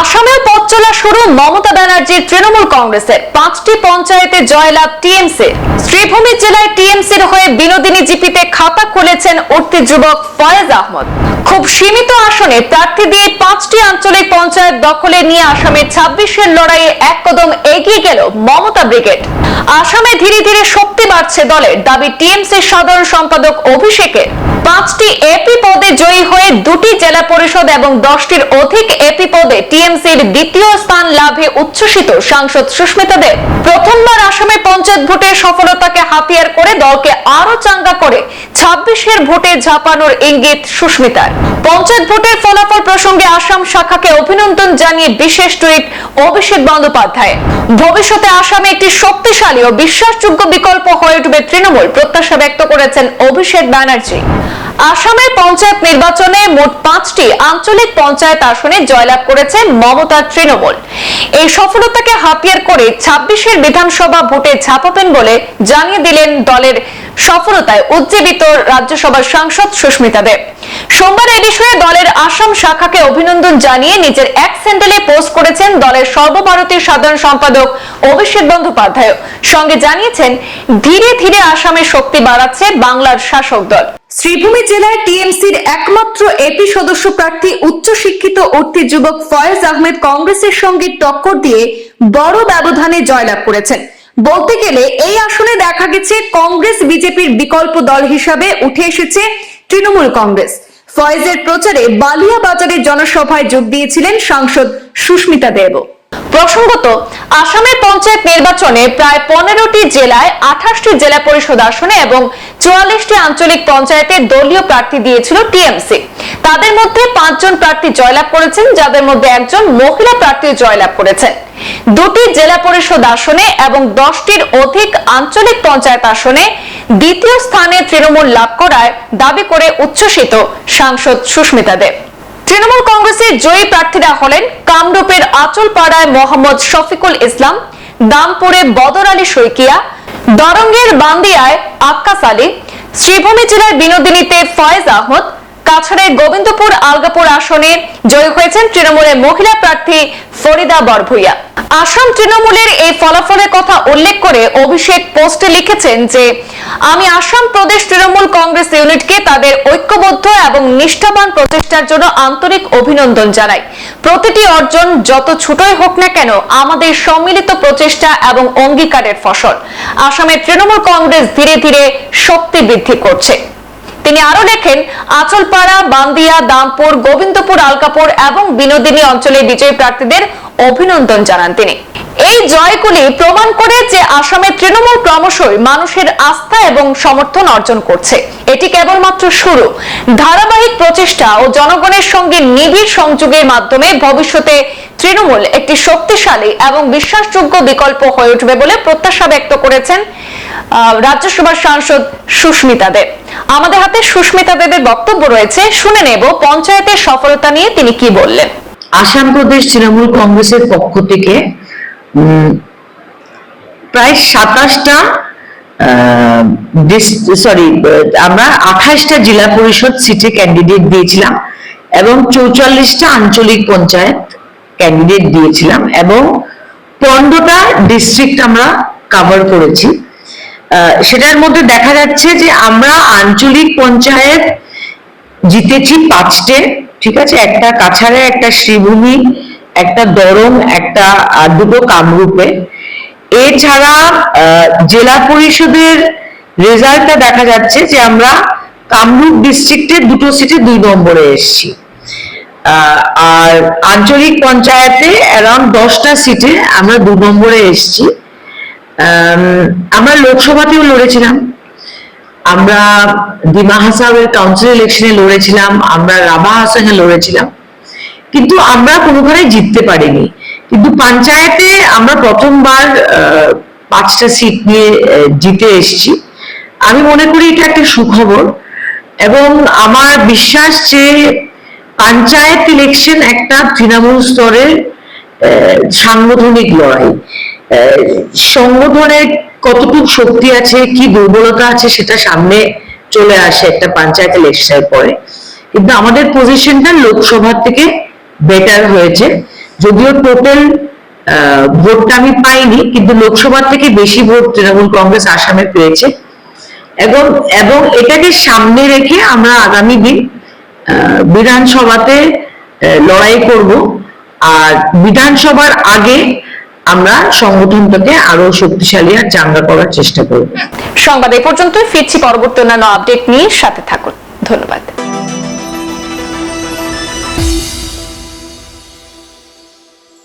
আসামেও পথ চলা শুরু মমতা ব্যানার্জির তৃণমূল কংগ্রেসের পাঁচটি পঞ্চায়েতে জয়লাভ টিএমসি শ্রীভূমি জেলায় টিএমসির হয়ে বিনোদিনী জিপিতে খাতা খুলেছেন উঠতি যুবক ফয়েজ আহমদ। খুব সীমিত আসনে প্রার্থী দিয়ে পাঁচটি আঞ্চলিক পঞ্চায়েত দখলে নিয়ে আসামের ছাব্বিশের লড়াইয়ে এক কদম এগিয়ে গেল মমতা ব্রিগেড। আসামে ধীরে ধীরে শক্তি বাড়ছে দলের দাবি টিএমসির সাধারণ সম্পাদক অভিষেকের পাঁচটি এপি পদে জয়ী হয়ে দুটি জেলা পরিষদ এবং দশটির অধিক এপি পদে টিএমসির দ্বিতীয় স্থান লাভে উচ্ছ্বসিত সাংসদ সুস্মিতা দেব। প্রথমবার আসামে পঞ্চায়েত ভোটের সফলতাকে হাতিয়ার করে দলকে আরও চাঙ্গা করে ছাব্বিশের ভোটে ঝাঁপানোর ইঙ্গিত সুস্মিতার। পঞ্চায়েত ভোটের ফলাফল প্রসঙ্গে আসাম শাখাকে অভিনন্দন জানিয়ে বিশেষ টুইট অভিষেক বন্দ্যোপাধ্যায়। ভবিষ্যতে আসামে একটি শক্তিশালী ও বিশ্বাসযোগ্য বিকল্প হয়ে উঠবে তৃণমূল, প্রত্যাশা ব্যক্ত করেছেন অভিষেক ব্যানার্জি। আসামের পঞ্চায়েত নির্বাচনে মোট পাঁচটি আঞ্চলিক পঞ্চায়েত আসনে জয়লাভ করেছে মমতা তৃণমূল। এই সফলতাকে হাতিয়ার করে ছাব্বিশের বিধানসভা ভোটে ঝাঁপাবেন বলে জানিয়ে দিলেন দলের সফলতায় উজ্জীবিত রাজ্যসভার সাংসদ সুস্মিতা দেব সোমবার এই বিষয়ে দলের আসাম শাখাকে অভিনন্দন জানিয়ে নিজের এক স্যান্ডেলে পোস্ট করেছেন দলের সর্বভারতীয় সাধারণ সম্পাদক অভিষেক বন্দ্যোপাধ্যায়। সঙ্গে জানিয়েছেন, ধীরে ধীরে আসামের শক্তি বাড়াচ্ছে বাংলার শাসক দল। শ্রীভূমি জেলায় টিএমসির একমাত্র এপি সদস্য প্রার্থী উচ্চশিক্ষিত উঠতি যুবক ফয়েজ আহমেদ কংগ্রেসের সঙ্গে টক্কর দিয়ে বড় ব্যবধানে জয়লাভ করেছেন। বলতে গেলে এই আসনে দেখা গেছে কংগ্রেস বিজেপির বিকল্প দল হিসাবে উঠে এসেছে তৃণমূল কংগ্রেস। ফয়েজের প্রচারে বালিয়া বাজারের জনসভায় যোগ দিয়েছিলেন সাংসদ সুস্মিতা দেব প্রসঙ্গত, আসামের পঞ্চায়েত নির্বাচনে প্রায় পনেরোটি জেলায় আঠাশটি জেলা পরিষদ আসনে এবং চুয়াল্লিশটি আঞ্চলিক পঞ্চায়েতে দলীয় প্রার্থী দিয়েছিল টিএমসি। তাদের মধ্যে পাঁচজন প্রার্থী জয়লাভ করেছেন, যাদের মধ্যে একজন মহিলা প্রার্থী জয়লাভ করেছেন। দুটি জেলা পরিষদ আসনে এবং দশটির অধিক আঞ্চলিক পঞ্চায়েত আসনে দ্বিতীয় স্থানে তৃণমূল লাভ করায় দাবি করে উচ্ছ্বসিত সাংসদ সুস্মিতা দেব। তৃণমূল কংগ্রেসের জয়ী প্রার্থীরা হলেন কামরূপের আচলপাড়ায় মোহাম্মদ শফিকুল ইসলাম, দামপুরে বদর আলী শইকিয়া, দরঙ্গের বান্দিয়ায় আক্কাস আলী, শ্রীভূমি জেলার বিনোদিনীতে ফয়েজ আহমদ কাছাড়ের গোবিন্দপুর আলগাপুর আসনে জয়ী হয়েছেন তৃণমূলের মহিলা প্রার্থী ফরিদা বরভুইয়া। আসাম তৃণমূলের এই ফলাফলের কথা উল্লেখ করে অভিষেক পোস্টে লিখেছেন যে, আমি আসাম প্রদেশ তৃণমূল কংগ্রেস ইউনিটকে তাদের ঐক্যবদ্ধ এবং নিষ্ঠাবান প্রচেষ্টার জন্য আন্তরিক অভিনন্দন জানাই। প্রতিটি অর্জন যত ছোটই হোক না কেন আমাদের সম্মিলিত প্রচেষ্টা এবং অঙ্গীকারের ফসল। আসামের তৃণমূল কংগ্রেস ধীরে ধীরে শক্তি বৃদ্ধি করছে। তিনি আরও লেখেন, আচলপাড়া, বান্দিয়া, দামপুর, গোবিন্দপুর, আলকাপুর এবং বিনোদিনী অঞ্চলে বিজয়ী প্রার্থীদের অভিনন্দন জানান তিনি। এই জয়গুলি প্রমাণ করে যে আসামের তৃণমূল ক্রমশই মানুষের আস্থা এবং সমর্থন অর্জন করছে। এটি কেবলমাত্র শুরু। ধারাবাহিক প্রচেষ্টা ও জনগণের সঙ্গে নিবিড় সংযোগের মাধ্যমে ভবিষ্যতে তৃণমূল একটি শক্তিশালী এবং বিশ্বাসযোগ্য বিকল্প হয়ে উঠবে বলে প্রত্যাশা ব্যক্ত করেছেন রাজ্যসভার সাংসদ সুস্মিতা দেব আমাদের হাতে সুস্মিতা দেবের বক্তব্য রয়েছে। শুনে নেব পঞ্চায়েতের সফলতা নিয়ে তিনি কি বললেন। আসাম প্রদেশ তৃণমূল কংগ্রেসের পক্ষ থেকে প্রায় সাতাশটা সরি আমরা আঠাশটা জেলা পরিষদ সিটে ক্যান্ডিডেট দিয়েছিলাম এবং চৌচল্লিশটা আঞ্চলিক পঞ্চায়েত ক্যান্ডিডেট দিয়েছিলাম এবং পনেরোটা ডিস্ট্রিক্ট আমরা কাভার করেছি। সেটার মধ্যে দেখা যাচ্ছে যে আমরা আঞ্চলিক পঞ্চায়েত জিতেছি পাঁচটে, ঠিক আছে? একটা কাছাড়ে, একটা শ্রীভূমি, একটা দরং, একটা দুটো কামরূপে। এছাড়া জেলা পরিষদের রেজাল্টটা দেখা যাচ্ছে যে আমরা কামরূপ ডিস্ট্রিক্টে দুটো সিটে দুই নম্বরে এসেছি। আর আঞ্চলিক পঞ্চায়েতে অ্যারাউন্ড দশটা সিটে আমরা দু নম্বরে এসেছি। আমরা লোকসভাতেও লড়েছিলাম। আমরা ডিমা হাসানের কাউন্সিল ইলেকশনে লড়েছিলাম, আমরা রাভা হাসানে লড়েছিলাম। কিন্তু আমরা কোনোখানে জিততে পারিনি। কিন্তু পঞ্চায়েতে আমরা প্রথমবার পাঁচটা সিট নিয়ে জিতে এসেছি। আমি মনে করি এটা একটা সুখবর। এবং আমার বিশ্বাস যে পঞ্চায়েত ইলেকশন একটা তৃণমূল স্তরের সাংগঠনিক লড়াই। সংগঠনের কতটুকু শক্তি আছে, কি দুর্বলতা আছে সেটা সামনে চলে আসে একটা পঞ্চায়েত ইলেকশনের পরে। কিন্তু আমাদের পজিশনটা লোকসভার থেকে বেটার হয়েছে। যদিও টোটাল ভোটটা আমি পাইনি, কিন্তু লোকসভার থেকে বেশি ভোট তৃণমূল কংগ্রেস আসামে পেয়েছে। এবং এবং এটাকে সামনে রেখে আমরা আগামী দিন বিধানসভাতে লড়াই করব। আর বিধানসভার আগে আমরা সংগঠনটাকে আরও শক্তিশালী আর চাঙ্গা করার চেষ্টা করব। সংবাদ এ পর্যন্ত ফিরছি পরবর্তী অন্যান্য আপডেট নিয়ে সাথে থাকুন। ধন্যবাদ।